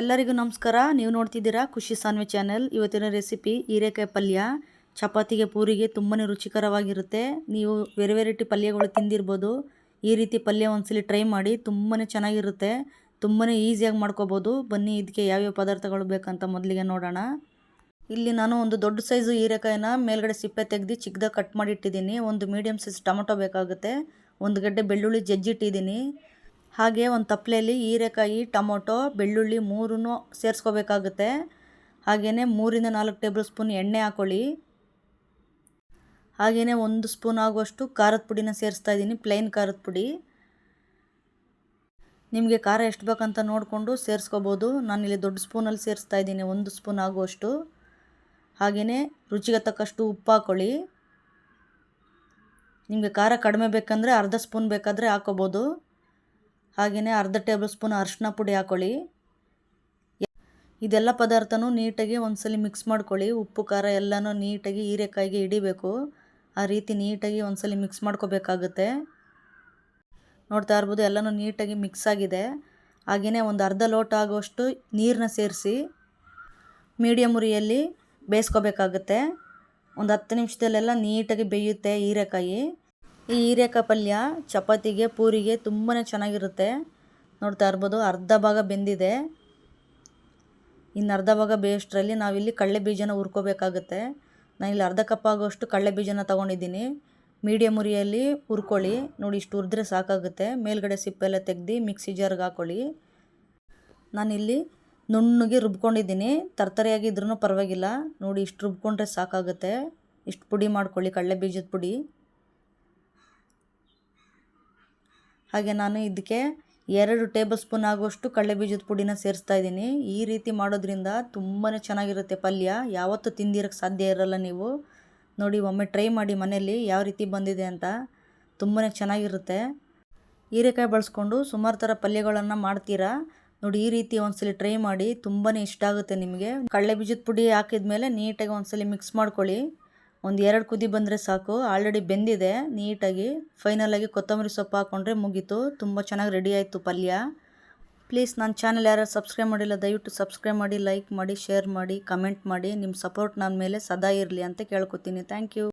ಎಲ್ಲರಿಗೂ ನಮಸ್ಕಾರ. ನೀವು ನೋಡ್ತಿದ್ದೀರಾ ಖುಷಿ ಸಾನ್ವಿ ಚಾನೆಲ್. ಇವತ್ತಿನ ರೆಸಿಪಿ ಹೀರೆಕಾಯಿ ಪಲ್ಯ. ಚಪಾತಿಗೆ ಪೂರಿಗೆ ತುಂಬಾ ರುಚಿಕರವಾಗಿರುತ್ತೆ. ನೀವು ಬೇರೆ ವೆರೈಟಿ ಪಲ್ಯಗಳು ತಿಂದಿರ್ಬೋದು. ಈ ರೀತಿ ಪಲ್ಯ ಒಂದ್ಸಲಿ ಟ್ರೈ ಮಾಡಿ ತುಂಬಾ ಚೆನ್ನಾಗಿರುತ್ತೆ. ತುಂಬಾ ಈಸಿಯಾಗಿ ಮಾಡ್ಕೋಬೋದು. ಬನ್ನಿ, ಇದಕ್ಕೆ ಯಾವ್ಯಾವ ಪದಾರ್ಥಗಳು ಬೇಕಂತ ಮೊದಲಿಗೆ ನೋಡೋಣ. ಇಲ್ಲಿ ನಾನು ಒಂದು ದೊಡ್ಡ ಸೈಜು ಹೀರೆಕಾಯಿನ ಮೇಲ್ಗಡೆ ಸಿಪ್ಪೆ ತೆಗೆದು ಚಿಕ್ಕದಾಗಿ ಕಟ್ ಮಾಡಿ ಇಟ್ಟಿದ್ದೀನಿ. ಒಂದು ಮೀಡಿಯಮ್ ಸೈಜ್ ಟೊಮೊಟೊ ಬೇಕಾಗುತ್ತೆ. ಒಂದು ಗಡ್ಡೆ ಬೆಳ್ಳುಳ್ಳಿ ಜಜ್ಜಿಟ್ಟಿದ್ದೀನಿ. ಹಾಗೆ ಒಂದು ತಪ್ಪಲೆಯಲ್ಲಿ ಹೀರೆಕಾಯಿ, ಟೊಮೊಟೊ, ಬೆಳ್ಳುಳ್ಳಿ ಮೂರೂ ಸೇರಿಸ್ಕೋಬೇಕಾಗುತ್ತೆ. ಹಾಗೆಯೇ ಮೂರಿಂದ ನಾಲ್ಕು ಟೇಬಲ್ ಸ್ಪೂನ್ ಎಣ್ಣೆ ಹಾಕ್ಕೊಳ್ಳಿ ಹಾಗೆಯೇ ಒಂದು ಸ್ಪೂನ್ ಆಗುವಷ್ಟು ಖಾರದ ಪುಡಿನ ಸೇರಿಸ್ತಾ ಇದ್ದೀನಿ, ಪ್ಲೈನ್ ಖಾರದ ಪುಡಿ. ನಿಮಗೆ ಖಾರ ಎಷ್ಟು ಬೇಕಂತ ನೋಡಿಕೊಂಡು ಸೇರಿಸ್ಕೋಬೋದು. ನಾನಿಲ್ಲಿ ದೊಡ್ಡ ಸ್ಪೂನಲ್ಲಿ ಸೇರಿಸ್ತಾ ಇದ್ದೀನಿ, ಒಂದು ಸ್ಪೂನ್ ಆಗುವಷ್ಟು. ಹಾಗೆಯೇ ರುಚಿಗೆ ತಕ್ಕಷ್ಟು ಉಪ್ಪು ಹಾಕ್ಕೊಳ್ಳಿ ನಿಮಗೆ ಖಾರ ಕಡಿಮೆ ಬೇಕಂದರೆ ಅರ್ಧ ಸ್ಪೂನ್ ಬೇಕಾದರೆ ಹಾಕೋಬೋದು. ಹಾಗೆಯೇ ಅರ್ಧ ಟೇಬಲ್ ಸ್ಪೂನ್ ಅರಿಶಿನ ಪುಡಿ ಹಾಕೊಳ್ಳಿ. ಇದೆಲ್ಲ ಪದಾರ್ಥನೂ ನೀಟಾಗಿ ಒಂದ್ಸಲಿ ಮಿಕ್ಸ್ ಮಾಡ್ಕೊಳ್ಳಿ. ಉಪ್ಪು, ಖಾರ ಎಲ್ಲನೂ ನೀಟಾಗಿ ಹೀರೆಕಾಯಿಗೆ ಹಿಡಿಬೇಕು. ಆ ರೀತಿ ನೀಟಾಗಿ ಒಂದ್ಸಲಿ ಮಿಕ್ಸ್ ಮಾಡ್ಕೋಬೇಕಾಗುತ್ತೆ. ನೋಡ್ತಾ ಇರ್ಬೋದು ಎಲ್ಲನೂ ನೀಟಾಗಿ ಮಿಕ್ಸ್ ಆಗಿದೆ. ಹಾಗೆಯೇ ಒಂದು ಅರ್ಧ ಲೋಟ ಆಗುವಷ್ಟು ನೀರನ್ನ ಸೇರಿಸಿ ಮೀಡಿಯಮ್ ಉರಿಯಲ್ಲಿ ಬೇಯಿಸ್ಕೋಬೇಕಾಗುತ್ತೆ. ಒಂದು ಹತ್ತು ನಿಮಿಷದಲ್ಲೆಲ್ಲ ನೀಟಾಗಿ ಬೇಯುತ್ತೆ ಹೀರೆಕಾಯಿ. ಈ ಹೀರೆಕಾಯಿ ಪಲ್ಯ ಚಪಾತಿಗೆ, ಪೂರಿಗೆ ತುಂಬಾ ಚೆನ್ನಾಗಿರುತ್ತೆ. ನೋಡ್ತಾ ಇರ್ಬೋದು, ಅರ್ಧ ಭಾಗ ಬೆಂದಿದೆ. ಇನ್ನು ಅರ್ಧ ಭಾಗ ಬೇಯೋಷ್ಟರಲ್ಲಿ ನಾವಿಲ್ಲಿ ಕಡಲೆ ಬೀಜನ ಹುರ್ಕೋಬೇಕಾಗುತ್ತೆ. ಇಲ್ಲಿ ಅರ್ಧ ಕಪ್ ಆಗೋಷ್ಟು ಕಡಲೆ ಬೀಜನ ತೊಗೊಂಡಿದ್ದೀನಿ. ಮೀಡಿಯಮ್ ಉರಿಯಲ್ಲಿ ಹುರ್ಕೊಳ್ಳಿ. ನೋಡಿ, ಇಷ್ಟು ಹುರಿದ್ರೆ ಸಾಕಾಗುತ್ತೆ. ಮೇಲ್ಗಡೆ ಸಿಪ್ಪೆಲ್ಲ ತೆಗ್ದು ಮಿಕ್ಸಿ ಜಾರ್ಗೆ ಹಾಕ್ಕೊಳ್ಳಿ ನಾನಿಲ್ಲಿ ನುಣ್ಣಗೆ ರುಬ್ಕೊಂಡಿದ್ದೀನಿ. ತರ್ತರಿಯಾಗಿ ಇದ್ರೂ ಪರವಾಗಿಲ್ಲ. ನೋಡಿ, ಇಷ್ಟು ರುಬ್ಕೊಂಡ್ರೆ ಸಾಕಾಗುತ್ತೆ. ಇಷ್ಟು ಪುಡಿ ಮಾಡ್ಕೊಳ್ಳಿ ಕಡಲೆ ಬೀಜದ ಪುಡಿ. ಹಾಗೆ ನಾನು ಇದಕ್ಕೆ ಎರಡು ಟೇಬಲ್ ಸ್ಪೂನ್ ಆಗುವಷ್ಟು ಕಡಲೆ ಬೀಜದ ಪುಡಿನ ಸೇರಿಸ್ತಾ ಇದ್ದೀನಿ. ಈ ರೀತಿ ಮಾಡೋದ್ರಿಂದ ತುಂಬಾ ಚೆನ್ನಾಗಿರುತ್ತೆ ಪಲ್ಯ. ಯಾವತ್ತೂ ತಿಂದಿರೋಕ್ಕೆ ಸಾಧ್ಯ ಇರಲ್ಲ ನೀವು. ನೋಡಿ, ಒಮ್ಮೆ ಟ್ರೈ ಮಾಡಿ ಮನೆಯಲ್ಲಿ ಯಾವ ರೀತಿ ಬಂದಿದೆ ಅಂತ. ತುಂಬಾ ಚೆನ್ನಾಗಿರುತ್ತೆ. ಹೀರೆಕಾಯಿ ಬಳಸ್ಕೊಂಡು ಸುಮಾರು ಥರ ಪಲ್ಯಗಳನ್ನು ಮಾಡ್ತೀರಾ? ನೋಡಿ, ಈ ರೀತಿ ಒಂದ್ಸಲಿ ಟ್ರೈ ಮಾಡಿ ತುಂಬಾ ಇಷ್ಟ ಆಗುತ್ತೆ ನಿಮಗೆ. ಕಡಲೆ ಬೀಜದ ಪುಡಿ ಹಾಕಿದ ಮೇಲೆ ನೀಟಾಗಿ ಒಂದ್ಸಲಿ ಮಿಕ್ಸ್ ಮಾಡ್ಕೊಳ್ಳಿ. ಒಂದು ಎರಡು ಕುದಿ ಬಂದರೆ ಸಾಕು. ಆಲ್ರೆಡಿ ಬೆಂದಿದೆ, ನೀಟಾಗಿ. ಫೈನಲಾಗಿ ಕೊತ್ತಂಬರಿ ಸೊಪ್ಪು ಹಾಕ್ಕೊಂಡ್ರೆ ಮುಗೀತು. ತುಂಬ ಚೆನ್ನಾಗಿ ರೆಡಿ ಆಯಿತು ಪಲ್ಯ. ಪ್ಲೀಸ್ ನನ್ನ ಚಾನಲ್ ಯಾರು ಸಬ್ಸ್ಕ್ರೈಬ್ ಮಾಡಿಲ್ಲ, ದಯವಿಟ್ಟು ಸಬ್ಸ್ಕ್ರೈಬ್ ಮಾಡಿ ಲೈಕ್ ಮಾಡಿ ಶೇರ್ ಮಾಡಿ ಕಮೆಂಟ್ ಮಾಡಿ. ನಿಮ್ಮ ಸಪೋರ್ಟ್ ನನ್ನ ಮೇಲೆ ಸದಾ ಇರಲಿ ಅಂತ ಕೇಳ್ಕೊತೀನಿ. Thank you